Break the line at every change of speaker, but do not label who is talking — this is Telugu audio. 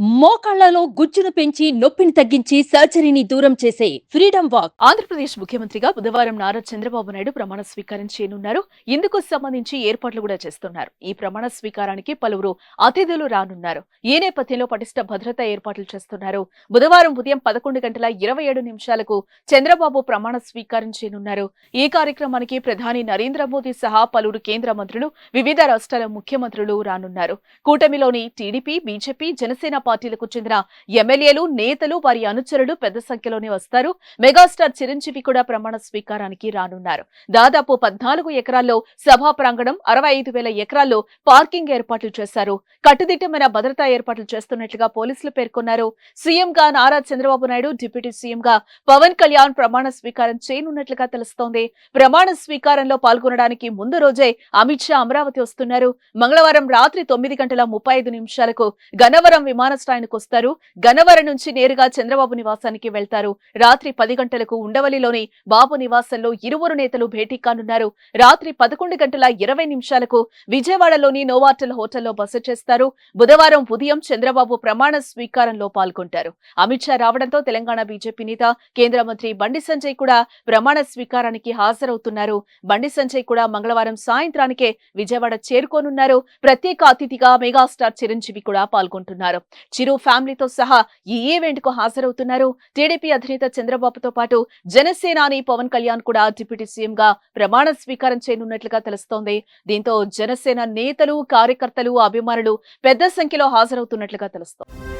మోకాళ్ళలో గుజ్జును పెంచి నొప్పిని తగ్గించి సర్జరీని దూరం చేసే ఫ్రీడమ్ వాక్.
ఆంధ్రప్రదేశ్ ముఖ్యమంత్రిగా బుధవారం నారా చంద్రబాబు నాయుడు ప్రమాణ స్వీకారం చేయనున్నారు. ఇందుకు సంబంధించి ఏర్పాట్లు కూడా చేస్తున్నారు. ఈ ప్రమాణ స్వీకారానికి పలువురు అతిథులు రానున్నారు. ఈ నేపథ్యంలో పటిష్ట భద్రతా ఏర్పాట్లు చేస్తున్నారు. బుధవారం ఉదయం పదకొండు గంటల ఇరవై ఏడు నిమిషాలకు చంద్రబాబు ప్రమాణ స్వీకారం చేయనున్నారు. ఈ కార్యక్రమానికి ప్రధాని నరేంద్ర మోదీ సహా పలువురు కేంద్ర మంత్రులు వివిధ రాష్ట్రాల ముఖ్యమంత్రులు రానున్నారు. కూటమిలోని టీడీపీ బీజేపీ జనసేన పార్టీలకు చెందిన ఎమ్మెల్యేలు నేతలు వారి అనుచరులు పెద్ద సంఖ్యలోనే వస్తారు. మెగాస్టార్ చిరంజీవి కూడా ప్రమాణ స్వీకారానికి రానున్నారు. దాదాపు పద్నాలుగు ఎకరాల్లో సభా ప్రాంగణం అరవై ఐదు వేల ఎకరాల్లో పార్కింగ్ ఏర్పాట్లు చేశారు. కట్టుదిట్టమైన భద్రతా ఏర్పాట్లు చేస్తున్నట్లుగా పోలీసులు పేర్కొన్నారు. సీఎంగా నారా చంద్రబాబు నాయుడు డిప్యూటీ సీఎంగా పవన్ కళ్యాణ్ ప్రమాణ స్వీకారం చేయనున్నట్లుగా తెలుస్తోంది. ప్రమాణ స్వీకారంలో పాల్గొనడానికి ముందు రోజే అమిత్ షా అమరావతి వస్తున్నారు. మంగళవారం రాత్రి తొమ్మిది గంటల ముప్పై ఐదు నిమిషాలకు గన్నవరం విమానాశ్రయానికి వస్తారు గన్నవరం నుంచి నేరుగా చంద్రబాబు నివాసానికి వెళ్తారు. రాత్రి పది గంటలకు ఉండవల్లిలోని బాబు నివాసంలో ఇరువురు నేతలు భేటీ కానున్నారు. రాత్రి పదకొండు గంటల ఇరవై నిమిషాలకు విజయవాడలోని నోవార్టల్ హోటల్లో బస చేస్తారు. బుధవారం ఉదయం చంద్రబాబు ప్రమాణ స్వీకారంలో పాల్గొంటారు. అమిత్ షా రావడంతో తెలంగాణ బీజేపీ నేత కేంద్ర మంత్రి బండి సంజయ్ కూడా ప్రమాణ స్వీకారానికి హాజరవుతున్నారు. బండి సంజయ్ కూడా మంగళవారం సాయంత్రానికే విజయవాడ చేరుకోనున్నారు. ప్రత్యేక అతిథిగా మెగాస్టార్ చిరంజీవి కూడా పాల్గొంటున్నారు. చిరు ఫ్యామిలీతో సహా ఈ ఈవెంట్కు హాజరవుతున్నారు. టీడీపీ అధినేత చంద్రబాబుతో పాటు జనసేనాని పవన్ కళ్యాణ్ కూడా డిప్యూటీ సీఎం గా ప్రమాణ స్వీకారం చేయనున్నట్లుగా తెలుస్తోంది. దీంతో జనసేన నేతలు కార్యకర్తలు అభిమానులు పెద్ద సంఖ్యలో హాజరవుతున్నట్లుగా తెలుస్తోంది.